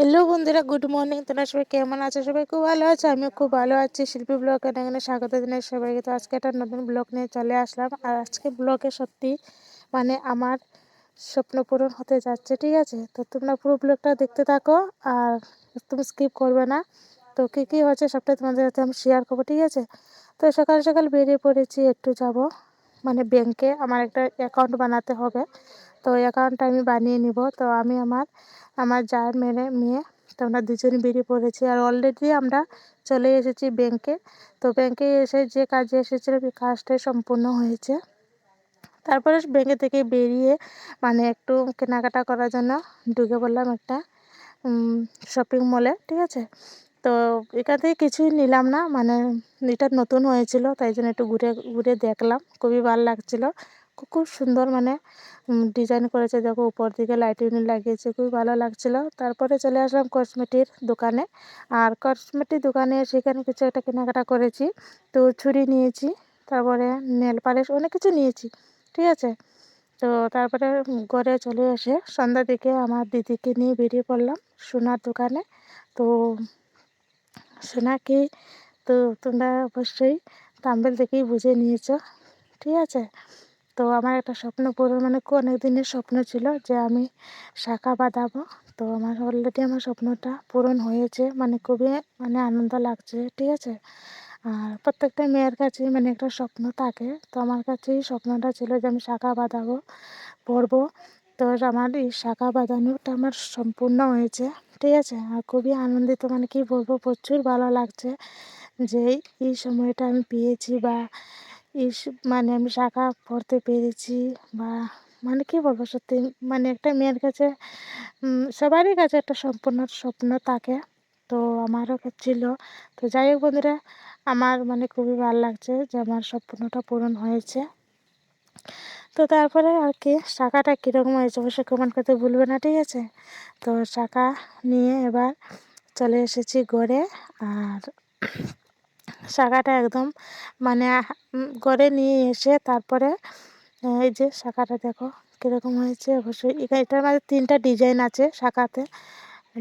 Hello বন্ধুরা good morning তোমরা সবাই কেমন আছো? সবাই খুব ভালো আছে? আমিও খুব ভালো আছি। শিল্পী ব্লগ এখানে স্বাগত দিনের সবাইকে। তো আজকে একটা নতুন ব্লগ নিয়ে চলে আসলাম। আর আজকে ব্লগে সত্যি মানে আমার স্বপ্ন পূরণ হতে যাচ্ছে, ঠিক আছে? তো তোমরা পুরো ব্লগটা দেখতে থাকো আর তুমি স্কিপ করবে না। তো কী কী হচ্ছে সবটাই তোমাদের সাথে আমি শেয়ার করব, ঠিক আছে? তো সকাল সকাল বেরিয়ে পড়েছি, একটু যাব। মানে ব্যাংকে আমার একটা অ্যাকাউন্ট বানাতে হবে। তো অ্যাকাউন্টটা আমি বানিয়ে নিব। তো আমি আমার আমার যার মেয়ে মেয়ে, তো আমরা দুজনে বেরিয়ে পড়েছি। আর অলরেডি আমরা চলে এসেছি ব্যাংকে তো ব্যাংকে এসে যে কাজে এসেছিল কাজটাই সম্পূর্ণ হয়েছে। তারপরে ব্যাংকে থেকে বেরিয়ে মানে একটু কেনাকাটা করার জন্য ঢুকে পড়লাম একটা শপিং মলে ঠিক আছে? তো এখান থেকে কিছুই নিলাম না। মানে এটা নতুন হয়েছিল, তাই জন্য একটু ঘুরে ঘুরে দেখলাম। খুবই ভালো লাগছিল। খুব সুন্দর মানে ডিজাইন করেছে। দেখো উপর দিকে লাইটিং লাগিয়েছে, খুবই ভালো লাগছিল। তারপরে চলে আসলাম কসমেটির দোকানে। আর কসমেটিক দোকানে সেখানে কিছু একটা কেনাকাটা করেছি। তো ছুরি নিয়েছি, তারপরে নেল পালিশ অনেক কিছু নিয়েছি, ঠিক আছে? তো তারপরে ঘরে চলে এসে সন্ধ্যা দিকে আমার দিদিকে নিয়ে বেরিয়ে পড়লাম সোনার দোকানে। তো সোনা কি তো তোমরা অবশ্যই তাম্বেল দেখেই বুঝে নিয়েছ, ঠিক আছে? তো আমার একটা স্বপ্ন পূরণ মানে অনেক দিনের স্বপ্ন ছিল যে আমি শাখা বাঁধাবো। তো আমার অলরেডি আমার স্বপ্নটা পূরণ হয়েছে মানে খুবই মানে আনন্দ লাগছে, ঠিক আছে? আর প্রত্যেকটা মেয়ের কাছেই মানে একটা স্বপ্ন থাকে। তো আমার কাছেই স্বপ্নটা ছিল যে আমি শাখা বাঁধাবো, পড়ব। তো আমার এই শাখা বাঁধানোটা আমার সম্পূর্ণ হয়েছে, ঠিক আছে? আর খুবই আনন্দিত মানে কি বলব, প্রচুর ভালো লাগছে যে এই সময়টা আমি পেয়েছি বা ইস মানে আমি শাখা পড়তে পেরেছি বা মানে কী বলব সত্যি মানে একটা মেয়ের কাছে সবারই কাছে একটা সম্পূর্ণ স্বপ্ন থাকে। তো আমারও ছিল। তো যাই হোক বন্ধুরা, আমার মানে খুবই ভালো লাগছে যে আমার স্বপ্নটা পূরণ হয়েছে। তো তারপরে আর কি, শাখাটা কীরকম হয়েছে অবশ্যই কমেন্ট করতে ভুলবে না, ঠিক আছে? তো শাখা নিয়ে এবার চলে এসেছি ঘরে আর শাখাটা একদম মানে গড়ে নিয়ে এসে তারপরে এই যে শাখাটা দেখো কীরকম হয়েছে, অবশ্যই এটার মধ্যে তিনটা ডিজাইন আছে শাখাতে।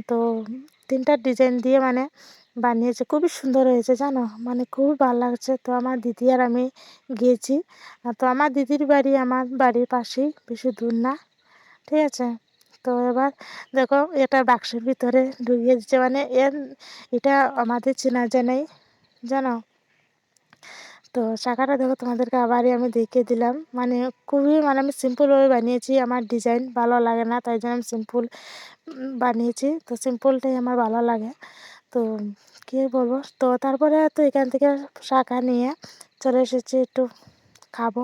তো তিনটা ডিজাইন দিয়ে মানে বানিয়েছে, খুবই সুন্দর হয়েছে জানো মানে খুবই ভালো লাগছে। তো আমার দিদি আর আমি গিয়েছি তো আমার দিদির বাড়ি আমার বাড়ির পাশেই, বেশি দূর না, ঠিক আছে? তো এবার দেখো এটা বাক্সের ভিতরে ঢুকিয়ে দিচ্ছে মানে এর, এটা আমাদের চেনা জানাই জানো? তো শাখাটা দেখো, তোমাদেরকে আবারই আমি দেখিয়ে দিলাম। মানে খুবই মানে আমি সিম্পলভাবে বানিয়েছি। আমার ডিজাইন ভালো লাগে না, তাই জন্য আমি সিম্পল বানিয়েছি। তো সিম্পলটাই আমার ভালো লাগে। তো কী বলব? তো তারপরে তো এখান থেকে শাখা নিয়ে চলে এসেছি, একটু খাব।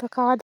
তো খাওয়া